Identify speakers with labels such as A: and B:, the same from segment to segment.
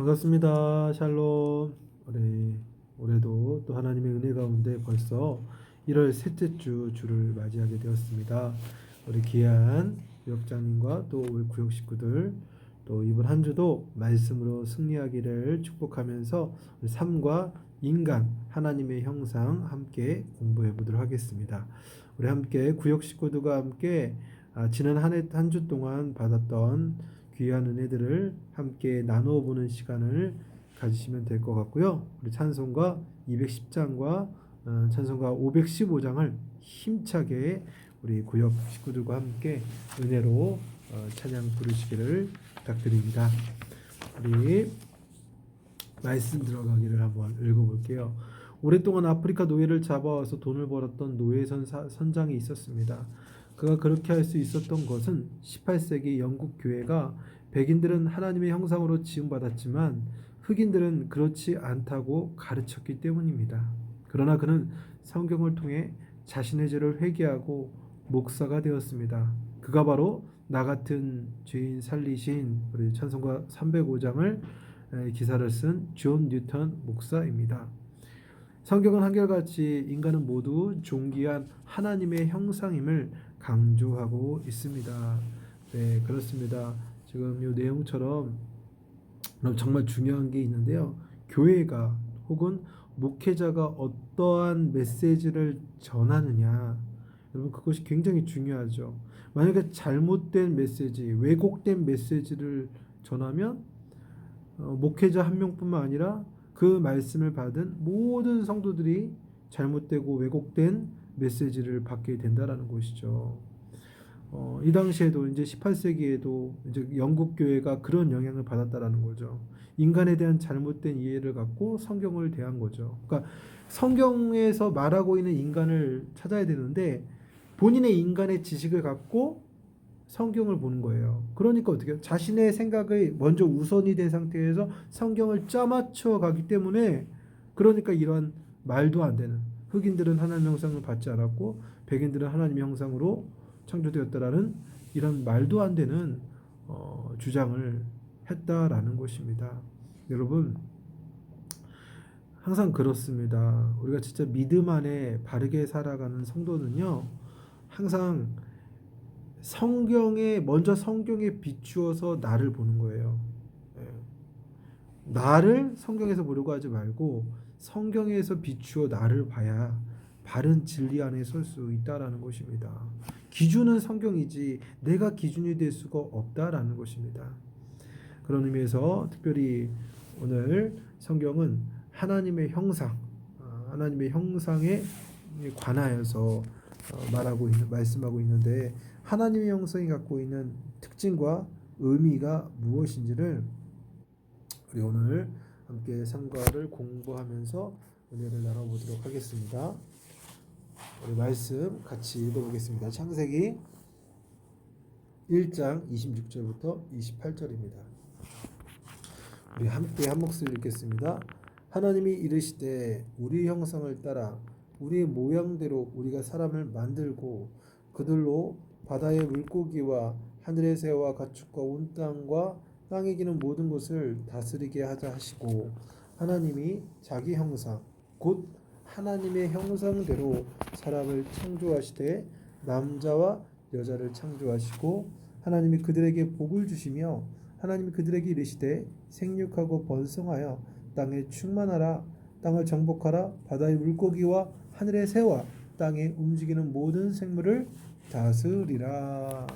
A: 반갑습니다. 샬롬. 우리 올해도 또 하나님의 은혜 가운데 벌써 1월 셋째 주 주를 맞이하게 되었습니다. 우리 귀한 구역장님과 또 우리 구역 식구들 또 이번 한 주도 말씀으로 승리하기를 축복하면서 삶과 인간 하나님의 형상 함께 공부해 보도록 하겠습니다. 우리 함께 구역 식구들과 함께 아, 지난 한주 동안 받았던 귀한 은혜들을 함께 나누어 보는 시간을 가지시면 될 것 같고요. 우리 찬송가 210장과 어, 찬송가 515장을 힘차게 우리 구역 식구들과 함께 은혜로 어, 찬양 부르시기를 부탁드립니다. 우리 말씀 들어가기를 한번 읽어볼게요. 오랫동안 아프리카 노예를 잡아와서 돈을 벌었던 노예 선장이 있었습니다. 그가 그렇게 할 수 있었던 것은 18세기 영국 교회가 백인들은 하나님의 형상으로 지음받았지만 흑인들은 그렇지 않다고 가르쳤기 때문입니다. 그러나 그는 성경을 통해 자신의 죄를 회개하고 목사가 되었습니다. 그가 바로 나 같은 죄인 살리신 우리 찬송가 305장을 기사를 쓴 존 뉴턴 목사입니다. 성경은 한결같이 인간은 모두 존귀한 하나님의 형상임을 강조하고 있습니다. 네, 그렇습니다. 지금 이 내용처럼 정말 중요한 게 있는데요. 교회가 혹은 목회자가 어떠한 메시지를 전하느냐, 여러분 그것이 굉장히 중요하죠. 만약에 잘못된 메시지, 왜곡된 메시지를 전하면 어, 목회자 한 명뿐만 아니라 그 말씀을 받은 모든 성도들이 잘못되고 왜곡된 메시지를 받게 된다라는 것이죠. 어, 이 당시에도 이제 18세기에도 이제 영국 교회가 그런 영향을 받았다라는 거죠. 인간에 대한 잘못된 이해를 갖고 성경을 대한 거죠. 그러니까 성경에서 말하고 있는 인간을 찾아야 되는데 본인의 인간의 지식을 갖고 성경을 보는 거예요. 그러니까 어떻게 자신의 생각이 먼저 우선이 된 상태에서 성경을 짜맞춰 가기 때문에 그러니까 이런 말도 안 되는 흑인들은 하나님 형상을 받지 않았고 백인들은 하나님 형상으로 창조되었다라는 이런 말도 안 되는 어, 주장을 했다라는 것입니다. 여러분 항상 그렇습니다. 우리가 진짜 믿음 안에 바르게 살아가는 성도는요. 항상 성경에 먼저 성경에 비추어서 나를 보는 거예요. 예. 나를 성경에서 보려고 하지 말고 성경에서 비추어 나를 봐야 바른 진리 안에 설 수 있다라는 것입니다. 기준은 성경이지 내가 기준이 될 수가 없다라는 것입니다. 그런 의미에서 특별히 오늘 성경은 하나님의 형상, 어, 하나님의 형상에 관하여서 어, 말하고 있는 말씀하고 있는데 하나님의 형상이 갖고 있는 특징과 의미가 무엇인지를 우리 오늘 함께 상과를 공부하면서 은혜를 나눠보도록 하겠습니다. 우리 말씀 같이 읽어보겠습니다. 창세기 1장 26절부터 28절입니다. 우리 함께 한 목소리 읽겠습니다. 하나님이 이르시되 우리 형상을 따라 우리의 모양대로 우리가 사람을 만들고 그들로 바다의 물고기와 하늘의 새와 가축과 온 땅과 땅에 기는 모든 것을 다스리게 하자 하시고 하나님이 자기 형상 곧 하나님의 형상대로 사람을 창조하시되 남자와 여자를 창조하시고 하나님이 그들에게 복을 주시며 하나님이 그들에게 이르시되 생육하고 번성하여 땅에 충만하라 땅을 정복하라 바다의 물고기와 하늘의 새와 땅에 움직이는 모든 생물을 다스리라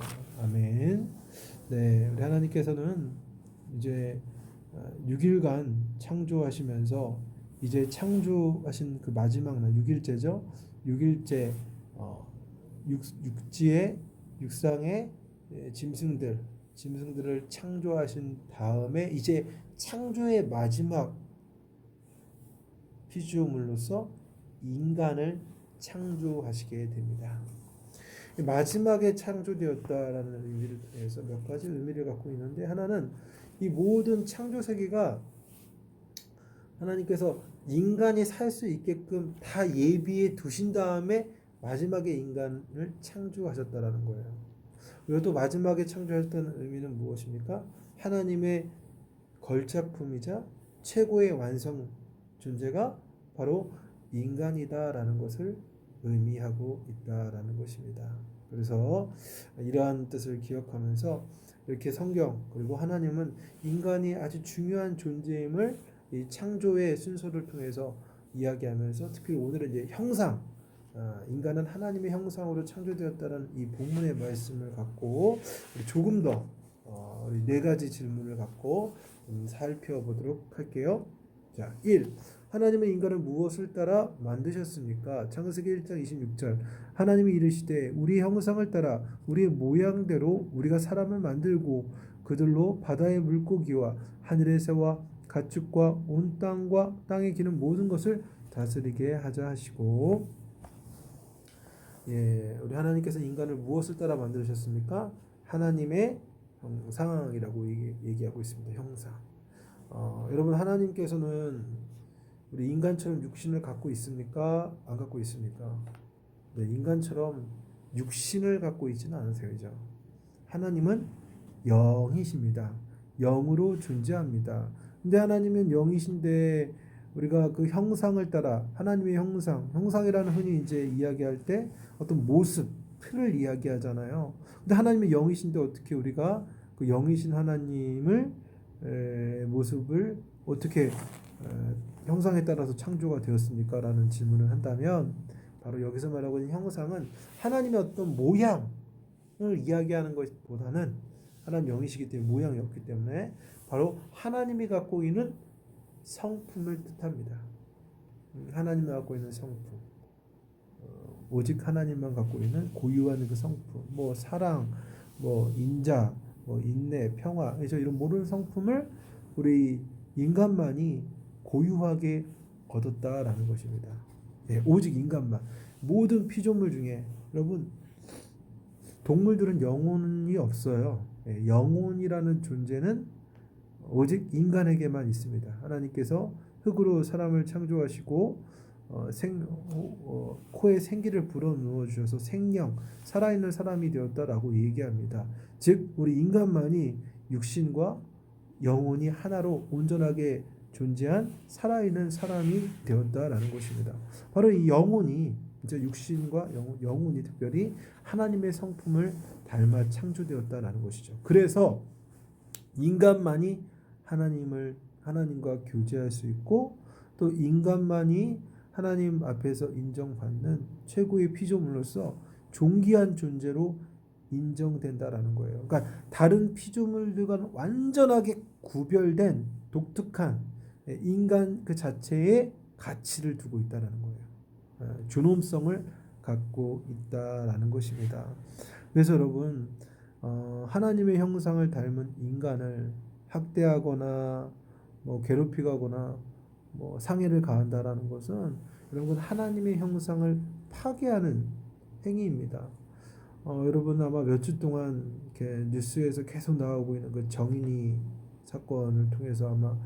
A: 아멘. 네, 우리 하나님께서는 이제 6일간 창조하시면서 이제 창조하신 그 마지막 날 6일째죠. 6일째 어, 육, 육지의 육상의 예, 짐승들 짐승들을 창조하신 다음에 이제 창조의 마지막 피조물로서 인간을 창조하시게 됩니다. 마지막에 창조되었다라는 의미를 통해서 몇 가지 의미를 갖고 있는데 하나는 이 모든 창조 세계가 하나님께서 인간이 살 수 있게끔 다 예비해 두신 다음에 마지막에 인간을 창조하셨다라는 거예요. 그리고 또 마지막에 창조하셨다는 의미는 무엇입니까? 하나님의 걸작품이자 최고의 완성 존재가 바로 인간이다라는 것을 의미하고 있다라는 것입니다. 그래서 이러한 뜻을 기억하면서 이렇게 성경 그리고 하나님은 인간이 아주 중요한 존재임을 이 창조의 순서를 통해서 이야기하면서 특히 오늘은 이제 형상 아, 인간은 하나님의 형상으로 창조되었다는 이 본문의 말씀을 갖고 조금 더 어, 우리 네 가지 질문을 갖고 음, 살펴보도록 할게요. 자, 1. 하나님은 인간을 무엇을 따라 만드셨습니까? 창세기 1장 26절. 하나님이 이르시되 우리 형상을 따라 우리의 모양대로 우리가 사람을 만들고 그들로 바다의 물고기와 하늘의 새와 가축과 온 땅과 땅에 기는 모든 것을 다스리게 하자 하시고 예, 우리 하나님께서 인간을 무엇을 따라 만드셨습니까? 하나님의 형상이라고 얘기, 얘기 하고 있습니다. 형상. 어, 여러분 하나님께서는 우리 인간처럼 육신을 갖고 있습니까? 안 갖고 있습니까? 네, 인간처럼 육신을 갖고 있지는 않으세요, 그죠? 하나님은 영이십니다. 영으로 존재합니다. 근데 하나님은 영이신데 우리가 그 형상을 따라 하나님의 형상, 형상이라는 흔히 이제 이야기할 때 어떤 모습, 틀을 이야기하잖아요. 근데 하나님의 영이신데 어떻게 우리가 그 영이신 하나님을 에, 모습을 어떻게 에, 형상에 따라서 창조가 되었습니까? 라는 질문을 한다면 바로 여기서 말하고 있는 형상은 하나님의 어떤 모양을 이야기하는 것보다는 하나님 영이시기 때문에 모양이 없기 때문에 바로 하나님이 갖고 있는 성품을 뜻합니다. 음, 하나님이 갖고 있는 성품. 어, 오직 하나님만 갖고 있는 고유한 그 성품. 뭐 사랑, 뭐 인자, 뭐 인내, 평화. 그래서 이런 모든 성품을 우리 인간만이 고유하게 얻었다라는 것입니다. 예, 오직 인간만. 모든 피조물 중에 여러분 동물들은 영혼이 없어요. 예, 영혼이라는 존재는 오직 인간에게만 있습니다. 하나님께서 흙으로 사람을 창조하시고 어, 생, 어, 코에 생기를 불어넣어 주셔서 생명, 살아있는 사람이 되었다라고 얘기합니다. 즉 우리 인간만이 육신과 영혼이 하나로 온전하게 존재한 살아있는 사람이 되었다라는 것입니다. 바로 이 영혼이 이제 육신과 영혼, 영혼 이 특별히 하나님의 성품을 닮아 창조되었다라는 것이죠. 그래서 인간만이 하나님을 하나님과 교제할 수 있고 또 인간만이 하나님 앞에서 인정받는 최고의 피조물로서 존귀한 존재로 인정된다라는 거예요. 그러니까 다른 피조물들과 완전하게 구별된 독특한 인간 그 자체의 가치를 두고 있다라는 거예요. 어, 존엄성을 갖고 있다라는 것입니다. 그래서 여러분 어, 하나님의 형상을 닮은 인간을 학대하거나 뭐 괴롭히거나 뭐 상해를 가한다라는 것은 여러분 하나님의 형상을 파괴하는 행위입니다. 어, 여러분 아마 몇 주 동안 이렇게 뉴스에서 계속 나오고 있는 그 정인이 사건을 통해서 아마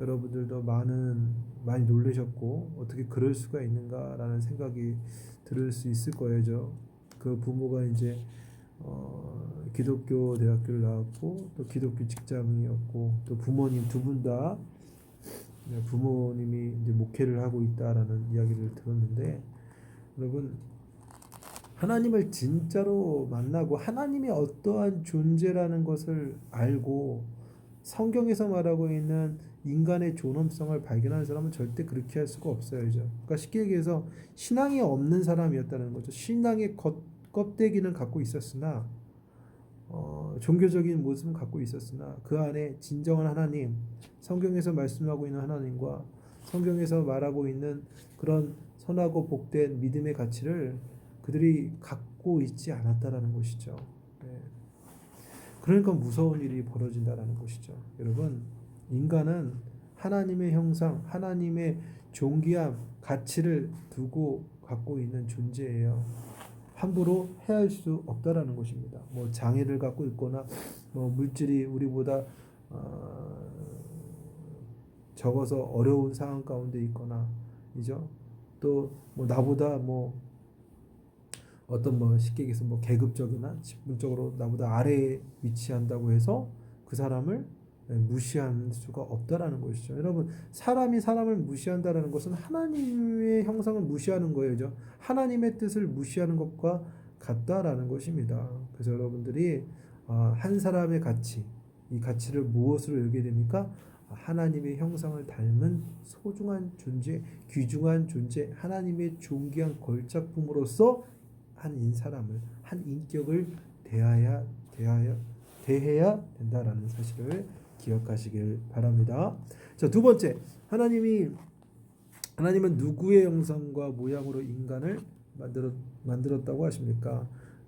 A: 여러분들도 많은 많이 놀라셨고 어떻게 그럴 수가 있는가라는 생각이 들을 수 있을 거예요. 그 부모가 이제 어, 기독교 대학교를 나왔고 또 기독교 직장이었고 또 부모님 두 분 다 부모님이 이제 목회를 하고 있다라는 이야기를 들었는데 여러분 하나님을 진짜로 만나고 하나님이 어떠한 존재라는 것을 알고 성경에서 말하고 있는 인간의 존엄성을 발견하는 사람은 절대 그렇게 할 수가 없어요. 그죠? 그러니까 쉽게 얘기해서 신앙이 없는 사람이었다는 거죠. 신앙의 겉, 껍데기는 갖고 있었으나 어, 종교적인 모습은 갖고 있었으나 그 안에 진정한 하나님, 성경에서 말씀하고 있는 하나님과 성경에서 말하고 있는 그런 선하고 복된 믿음의 가치를 그들이 갖고 있지 않았다라는 것이죠. 네. 그러니까 무서운 일이 벌어진다라는 것이죠. 여러분, 인간은 하나님의 형상, 하나님의 존귀함, 가치를 두고 갖고 있는 존재예요. 함부로 해할 수 없다라는 것입니다. 뭐 장애를 갖고 있거나 뭐 물질이 우리보다 어, 적어서 어려운 상황 가운데 있거나 이죠. 또 뭐 나보다 뭐 어떤 뭐 쉽게 얘기해서 뭐 계급적이나 직분적으로 나보다 아래에 위치한다고 해서 그 사람을 무시할 수가 없다라는 것이죠. 여러분 사람이 사람을 무시한다라는 것은 하나님의 형상을 무시하는 거예요. 하나님의 뜻을 무시하는 것과 같다라는 것입니다. 그래서 여러분들이 아, 한 사람의 가치, 이 가치를 무엇으로 여기게 됩니까? 하나님의 형상을 닮은 소중한 존재, 귀중한 존재, 하나님의 존귀한 걸작품으로서 한 인사람을, 한 인격을 대하야 대하여 대해야 된다라는 사실을 기억하시길 바랍니다. 자, 두 번째. 하나님이 하나님은 누구의 형상과 모양으로 인간을 만들었 만들었다고 하십니까?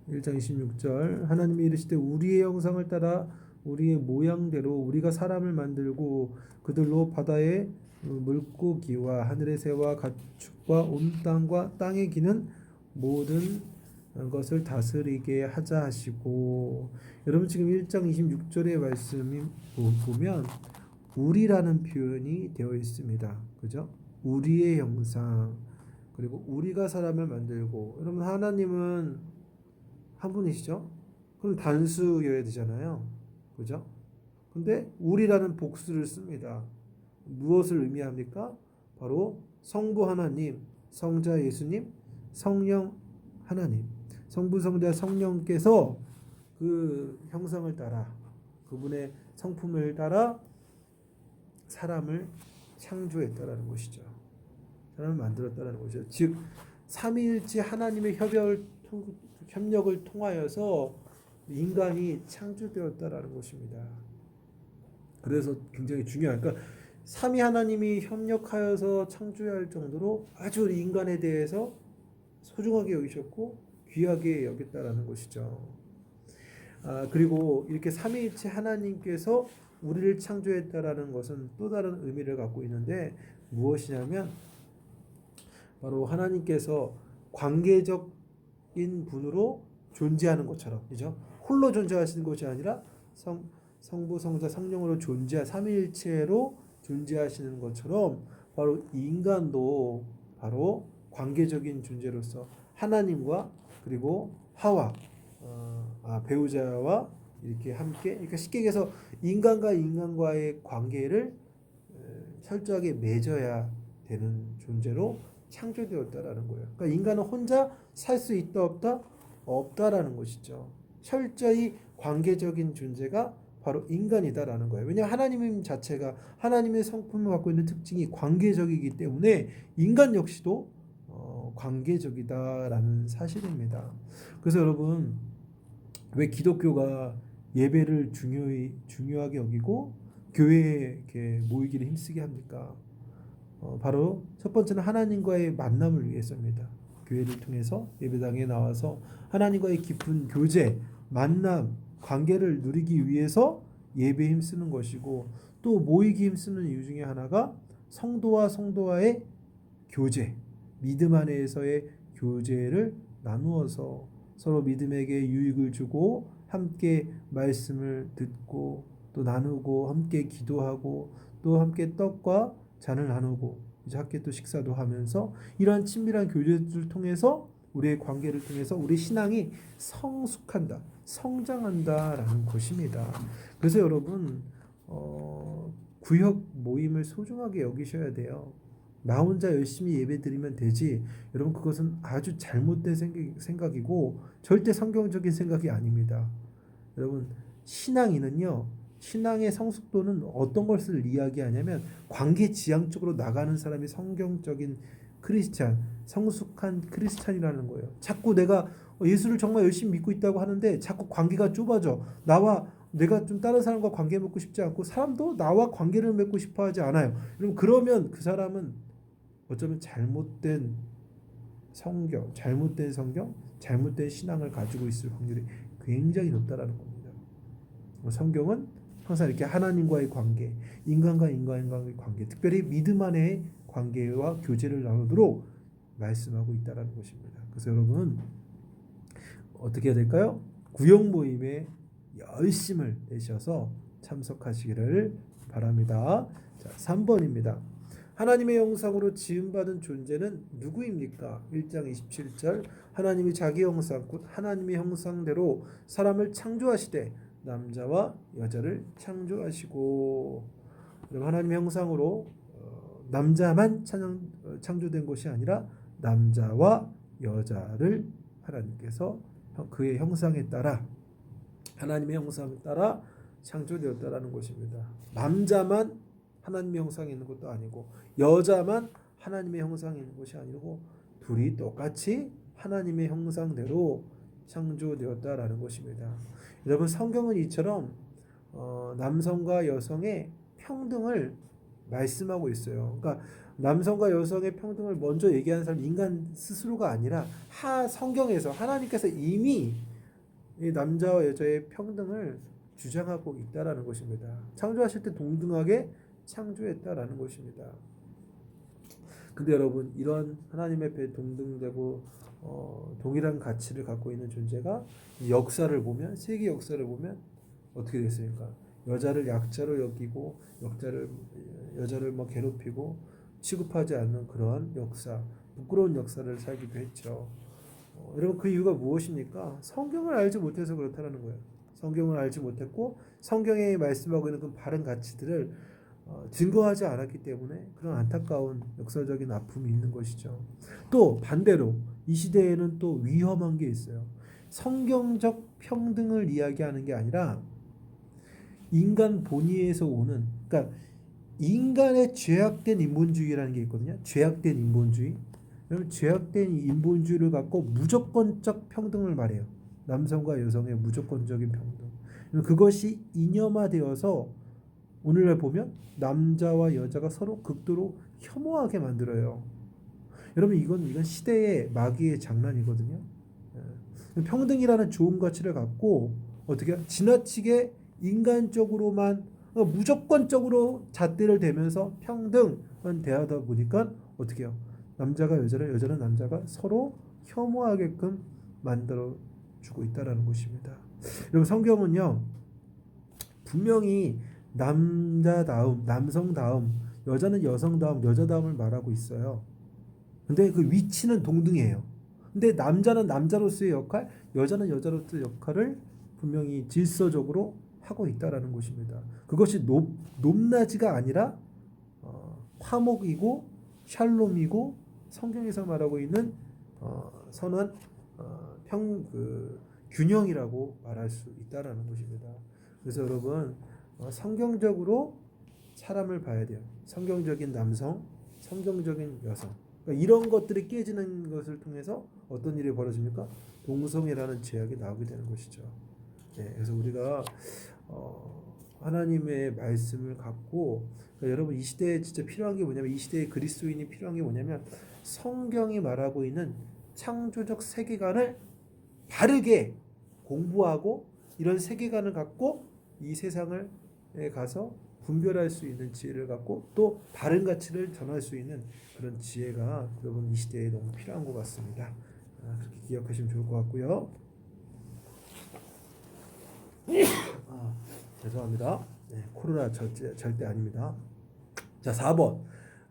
A: 1장 26절. 하나님이 이르시되 우리의 형상을 따라 우리의 모양대로 우리가 사람을 만들고 그들로 바다의 물고기와 하늘의 새와 가축과 온 땅과 땅에 기는 모든 것을 다스리게 하자 하시고 여러분 지금 1장 26절의 말씀이 보면 우리라는 표현이 되어 있습니다. 그죠? 우리의 형상 그리고 우리가 사람을 만들고 여러분 하나님은 한 분이시죠? 그럼 단수여야 되잖아요. 그죠? 근데 우리라는 복수를 씁니다. 무엇을 의미합니까? 바로 성부 하나님, 성자 예수님, 성령 하나님, 성부 성자 성령께서 그 형상을 따라 그분의 성품을 따라 사람을 창조했다라는 것이죠. 사람을 만들었다라는 것이죠. 즉 삼위일체 하나님의 협력을 협력을 통하여서 인간이 창조되었다라는 것입니다. 그래서 굉장히 중요한 그러니까 삼위 하나님이 협력하여서 창조할 정도로 아주 인간에 대해서 소중하게 여기셨고 귀하게 여겼다라는 것이죠. 아, 그리고 이렇게 삼위일체 하나님께서 우리를 창조했다라는 것은 또 다른 의미를 갖고 있는데 무엇이냐면 바로 하나님께서 관계적인 분으로 존재하는 것처럼, 그죠? 홀로 존재하시는 것이 아니라 성 성부 성자 성령으로 존재 삼위일체로 존재하시는 것처럼 바로 인간도 바로 관계적인 존재로서 하나님과 그리고 하와 배우자와 이렇게 함께 그러니까 쉽게 얘기해서 인간과 인간과의 관계를 철저하게 맺어야 되는 존재로 창조되었다라는 거예요. 그러니까 인간은 혼자 살 수 있다 없다 없다라는 것이죠. 철저히 관계적인 존재가 바로 인간이다라는 거예요. 왜냐 하나님 자체가 하나님의 성품을 갖고 있는 특징이 관계적이기 때문에 인간 역시도 어, 관계적이다라는 사실입니다. 그래서 여러분 왜 기독교가 예배를 중요히 중요하게 여기고 교회에 이렇게 모이기를 힘쓰게 합니까? 어, 바로 첫 번째는 하나님과의 만남을 위해서입니다. 교회를 통해서 예배당에 나와서 하나님과의 깊은 교제, 만남, 관계를 누리기 위해서 예배에 힘쓰는 것이고 또 모이기 힘쓰는 이유 중에 하나가 성도와 성도와의 교제, 믿음 안에서의 교제를 나누어서 서로 믿음에게 유익을 주고 함께 말씀을 듣고 또 나누고 함께 기도하고 또 함께 떡과 잔을 나누고 이제 함께 또 식사도 하면서 이러한 친밀한 교제를 통해서 우리의 관계를 통해서 우리 신앙이 성숙한다, 성장한다라는 것입니다. 그래서 여러분 어, 구역 모임을 소중하게 여기셔야 돼요. 나 혼자 열심히 예배 드리면 되지. 여러분 그것은 아주 잘못된 생각이고 절대 성경적인 생각이 아닙니다. 여러분 신앙인은요. 신앙의 성숙도는 어떤 것을 이야기하냐면 관계 지향적으로 나가는 사람이 성경적인 크리스찬, 성숙한 크리스찬이라는 거예요. 자꾸 내가 예수를 정말 열심히 믿고 있다고 하는데 자꾸 관계가 좁아져. 나와 내가 좀 다른 사람과 관계 맺고 싶지 않고 사람도 나와 관계를 맺고 싶어 하지 않아요. 여러분 그러면 그 사람은 어쩌면 잘못된 성경, 잘못된 성경, 잘못된 신앙을 가지고 있을 확률이 굉장히 높다라는 겁니다. 성경은 항상 이렇게 하나님과의 관계, 인간과 인간과의 관계, 특별히 믿음 안의 관계와 교제를 나누도록 말씀하고 있다라는 것입니다. 그래서 여러분 어떻게 해야 될까요? 구역 모임에 열심을 내셔서 참석하시기를 바랍니다. 자, 3번입니다. 하나님의 형상으로 지음받은 존재는 누구입니까? 1장 27절 하나님이 자기 형상 곧 하나님의 형상대로 사람을 창조하시되 남자와 여자를 창조하시고 하나님의 형상으로 어, 남자만 창, 어, 창조된 것이 아니라 남자와 여자를 하나님께서 형- 그의 형상에 따라 하나님의 형상에 따라 창조되었다라는 것입니다. 남자만 하나님의 형상에 있는 것도 아니고 여자만 하나님의 형상에 있는 것이 아니고 둘이 똑같이 하나님의 형상대로 창조되었다라는 것입니다. 여러분 성경은 이처럼 어, 남성과 여성의 평등을 말씀하고 있어요. 그러니까 남성과 여성의 평등을 먼저 얘기하는 사람 인간 스스로가 아니라 하 성경에서 하나님께서 이미 이 남자와 여자의 평등을 주장하고 있다라는 것입니다. 창조하실 때 동등하게 창조했다라는 것입니다. 근데 여러분 이런 하나님 앞에 동등되고 어, 동일한 가치를 갖고 있는 존재가 이 역사를 보면 세계 역사를 보면 어떻게 됐습니까? 여자를 약자로 여기고 여자를 여자를 뭐 괴롭히고 취급하지 않는 그러한 역사, 부끄러운 역사를 살기도 했죠. 어, 여러분 그 이유가 무엇입니까? 성경을 알지 못해서 그렇다는 거예요. 성경을 알지 못했고 성경에 말씀하고 있는 그 바른 가치들을 어, 증거하지 않았기 때문에 그런 안타까운 역사적인 아픔이 있는 것이죠. 또 반대로 이 시대에는 또 위험한 게 있어요. 성경적 평등을 이야기하는 게 아니라 인간 본의에서 오는 그러니까 인간의 죄악된 인본주의라는 게 있거든요. 죄악된 인본주의. 여러분 죄악된 이 인본주의를 갖고 무조건적 평등을 말해요. 남성과 여성의 무조건적인 평등. 그것이 이념화되어서 오늘날 보면 남자와 여자가 서로 극도로 혐오하게 만들어요. 여러분 이건 이건 시대의 마귀의 장난이거든요. 예. 평등이라는 좋은 가치를 갖고 어떻게 지나치게 인간적으로만 어, 무조건적으로 잣대를 대면서 평등만 대하다 보니까 어떻게 해요? 남자가 여자를 여자는 남자가 서로 혐오하게끔 만들어 주고 있다라는 것입니다. 여러분 성경은요 분명히 남자다움, 남성다움, 여자는 여성다움, 여자다움을 말하고 있어요. 근데 그 위치는 동등해요. 근데 남자는 남자로서의 역할, 여자는 여자로서의 역할을 분명히 질서적으로 하고 있다라는 것입니다. 그것이 높, 높낮이가 아니라 어, 화목이고 샬롬이고 성경에서 말하고 있는 어, 선한 어, 평, 그, 균형이라고 말할 수 있다라는 것입니다. 그래서 여러분 어, 성경적으로 사람을 봐야 돼요. 성경적인 남성, 성경적인 여성. 그러니까 이런 것들이 깨지는 것을 통해서 어떤 일이 벌어집니까? 동성애라는 제약이 나오게 되는 것이죠. 네, 그래서 우리가 어, 하나님의 말씀을 갖고 그러니까 여러분 이 시대에 진짜 필요한 게 뭐냐면 이 시대에 그리스도인이 필요한 게 뭐냐면 성경이 말하고 있는 창조적 세계관을 바르게 공부하고 이런 세계관을 갖고 이 세상을 에 가서 분별할 수 있는 지혜를 갖고 또 바른 가치를 전할 수 있는 그런 지혜가 여러분 이 시대에 너무 필요한 것 같습니다. 아, 그렇게 기억하시면 좋을 것 같고요. 아, 죄송합니다. 네, 코로나 절대, 절대 아닙니다. 자, 4번.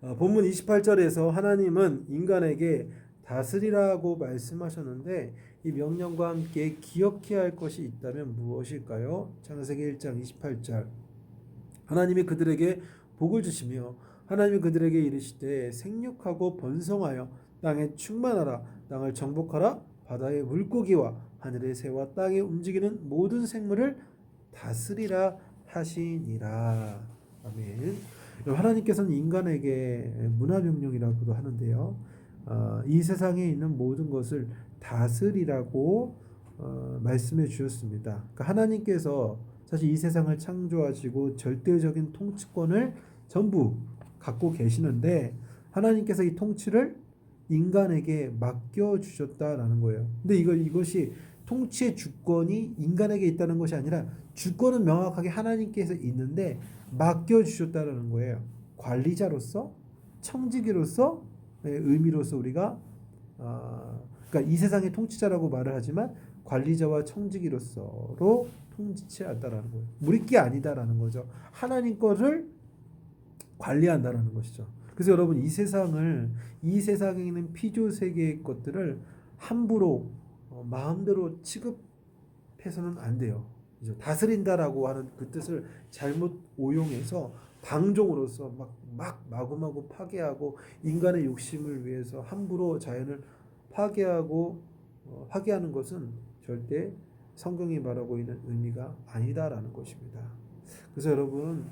A: 어, 본문 28절에서 하나님은 인간에게 다스리라고 말씀하셨는데 이 명령과 함께 기억해야 할 것이 있다면 무엇일까요? 창세기 1장 28절. 하나님이 그들에게 복을 주시며 하나님이 그들에게 이르시되 생육하고 번성하여 땅에 충만하라 땅을 정복하라 바다의 물고기와 하늘의 새와 땅에 움직이는 모든 생물을 다스리라 하시니라. 아멘. 하나님께서는 인간에게 문화명령이라고도 하는데요. 어, 이 세상에 있는 모든 것을 다스리라고 어, 말씀해 주셨습니다. 그러니까 하나님께서 사실 이 세상을 창조하시고 절대적인 통치권을 전부 갖고 계시는데 하나님께서 이 통치를 인간에게 맡겨 주셨다라는 거예요. 근데 이거 이것이 통치의 주권이 인간에게 있다는 것이 아니라 주권은 명확하게 하나님께서 있는데 맡겨 주셨다라는 거예요. 관리자로서 청지기로서 의 의미로서 우리가 어, 그러니까 이 세상의 통치자라고 말을 하지만 관리자와 청지기로서로 통치한다라는 거예요. 우리게 아니다라는 거죠. 하나님 거를 관리한다라는 것이죠. 그래서 여러분 이 세상을 이 세상에 있는 피조 세계의 것들을 함부로 어, 마음대로 취급해서는 안 돼요. 이제 다스린다라고 하는 그 뜻을 잘못 오용해서 방종으로서 막, 막 마구마구 파괴하고 인간의 욕심을 위해서 함부로 자연을 파괴하고 어, 파괴하는 것은 절대 성경이 말하고 있는 의미가 아니다라는 것입니다. 그래서 여러분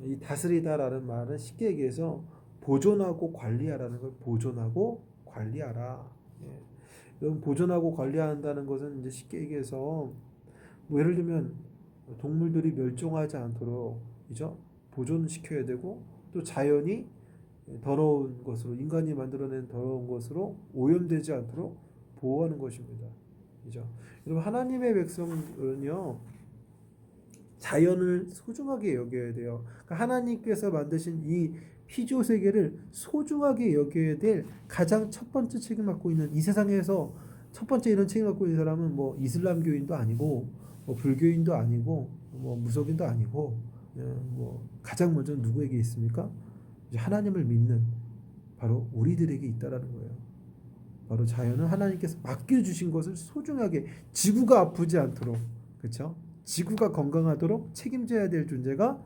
A: 이 다스리다라는 말은 쉽게 얘기해서 보존하고 관리하라는 걸 보존하고 관리하라. 예. 여러분 보존하고 관리한다는 것은 이제 쉽게 얘기해서 뭐 예를 들면 동물들이 멸종하지 않도록 이죠 보존시켜야 되고 또 자연이 더러운 것으로 인간이 만들어낸 더러운 것으로 오염되지 않도록 보호하는 것입니다. 그죠? 여러분 하나님의 백성은요 자연을 소중하게 여겨야 돼요. 그러니까 하나님께서 만드신 이 피조 세계를 소중하게 여겨야 될 가장 첫 번째 책임 맡고 있는 이 세상에서 첫 번째 이런 책임 맡고 있는 사람은 뭐 이슬람교인도 아니고 뭐 불교인도 아니고 뭐 무속인도 아니고 예, 뭐 가장 먼저 누구에게 있습니까? 하나님을 믿는 바로 우리들에게 있다라는 거예요. 바로 자연은 하나님께서 맡겨주신 것을 소중하게 지구가 아프지 않도록 그렇죠? 지구가 건강하도록 책임져야 될 존재가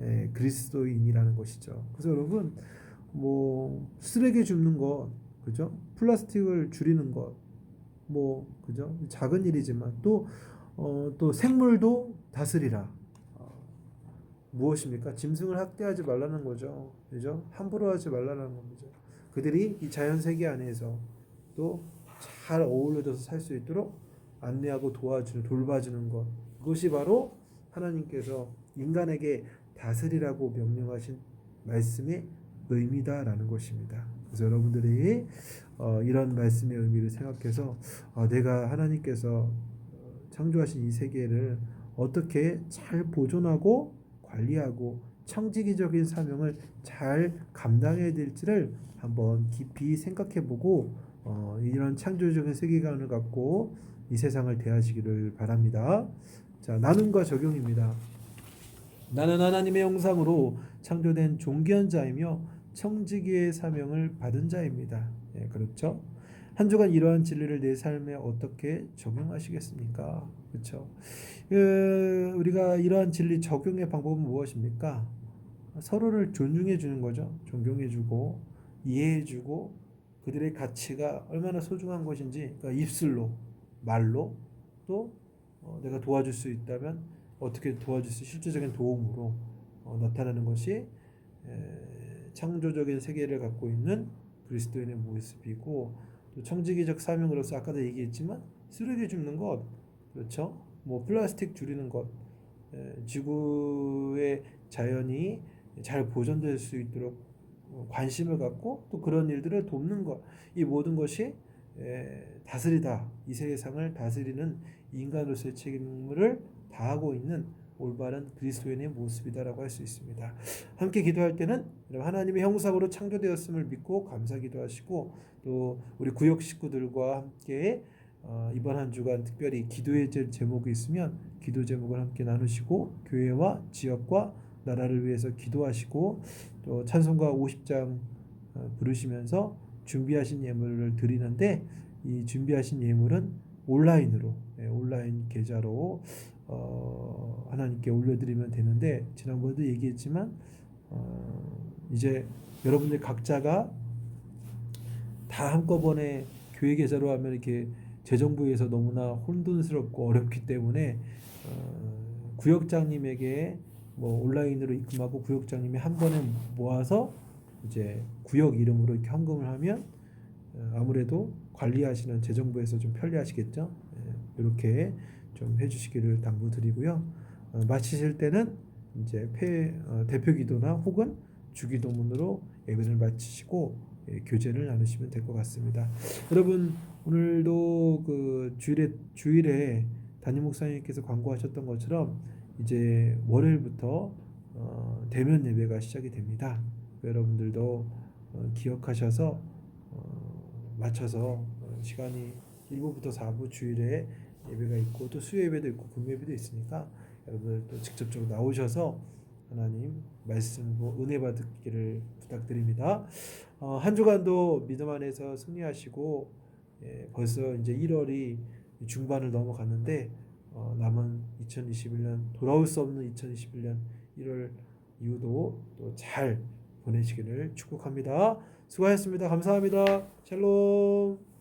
A: 에, 그리스도인이라는 것이죠. 그래서 여러분 뭐 쓰레기 줍는 것 그죠? 플라스틱을 줄이는 것 뭐 그죠? 작은 일이지만 또 어, 또 생물도 다스리라. 어, 무엇입니까? 짐승을 학대하지 말라는 거죠. 그죠? 함부로 하지 말라는 겁니다. 그들이 이 자연 세계 안에서 또 잘 어울려져서 살 수 있도록 안내하고 도와주는 돌봐주는 것 그것이 바로 하나님께서 인간에게 다스리라고 명령하신 말씀의 의미다라는 것입니다. 그래서 여러분들이 어, 이런 말씀의 의미를 생각해서 어, 내가 하나님께서 창조하신 이 세계를 어떻게 잘 보존하고 관리하고 청지기적인 사명을 잘 감당해야 될지를 한번 깊이 생각해보고 어, 이런 창조적인 세계관을 갖고 이 세상을 대하시기를 바랍니다. 자, 나눔과 적용입니다. 나는 하나님의 형상으로 창조된 존귀한 자이며 청지기의 사명을 받은 자입니다. 예, 그렇죠? 한 주간 이러한 진리를 내 삶에 어떻게 적용하시겠습니까? 그렇죠? 그, 우리가 이러한 진리 적용의 방법은 무엇입니까? 서로를 존중해 주는 거죠. 존경해 주고 이해해 주고 그들의 가치가 얼마나 소중한 것인지 그러니까 입술로 말로 또 어, 내가 도와줄 수 있다면 어떻게 도와줄 수 실질적인 도움으로 어, 나타나는 것이 에, 창조적인 세계를 갖고 있는 그리스도인의 모습이고 또 청지기적 사명으로서 아까도 얘기했지만 쓰레기 줍는 것 그렇죠? 뭐 플라스틱 줄이는 것 에, 지구의 자연이 잘 보존될 수 있도록 어, 관심을 갖고 또 그런 일들을 돕는 것 이 모든 것이 에, 다스리다 이 세상을 다스리는 인간으로서의 책임을 다하고 있는 올바른 그리스도인의 모습이다라고 할 수 있습니다. 함께 기도할 때는 하나님의 형상으로 창조되었음을 믿고 감사 기도하시고 또 우리 구역 식구들과 함께 어, 이번 한 주간 특별히 기도의 제목이 있으면 기도 제목을 함께 나누시고 교회와 지역과 나라를 위해서 기도하시고 또 찬송가 50장 어, 부르시면서 준비하신 예물을 드리는데 이 준비하신 예물은 온라인으로 예, 온라인 계좌로 어, 하나님께 올려드리면 되는데 지난번에도 얘기했지만 어, 이제 여러분들 각자가 다 한꺼번에 교회 계좌로 하면 이렇게 재정부에서 너무나 혼돈스럽고 어렵기 때문에 어, 구역장님에게 뭐 온라인으로 입금하고 구역장님이 한 번에 모아서 이제 구역 이름으로 이렇게 헌금을 하면 어, 아무래도 관리하시는 재정부에서 좀 편리하시겠죠. 예, 이렇게 좀 해주시기를 당부드리고요. 어, 마치실 때는 이제 폐, 어, 대표 기도나 혹은 주기도문으로 예배를 마치시고 예, 교제를 나누시면 될 것 같습니다. 여러분 오늘도 그 주일에 주일에 담임 목사님께서 광고하셨던 것처럼 이제 월요일부터 어, 대면 예배가 시작이 됩니다. 여러분들도 어, 기억하셔서 어, 맞춰서 어, 시간이 1부부터 4부 주일에 예배가 있고 또 수요 예배도 있고 금요 예배도 있으니까 여러분들 또 직접적으로 나오셔서 하나님 말씀으로 은혜 받기를 부탁드립니다. 어, 한 주간도 믿음 안에서 승리하시고 예, 벌써 이제 1월이 중반을 넘어갔는데 어, 남은 2021년 돌아올 수 없는 2021년 1월 이후도 또 잘 보내시기를 축복합니다. 수고하셨습니다. 감사합니다. 샬롬.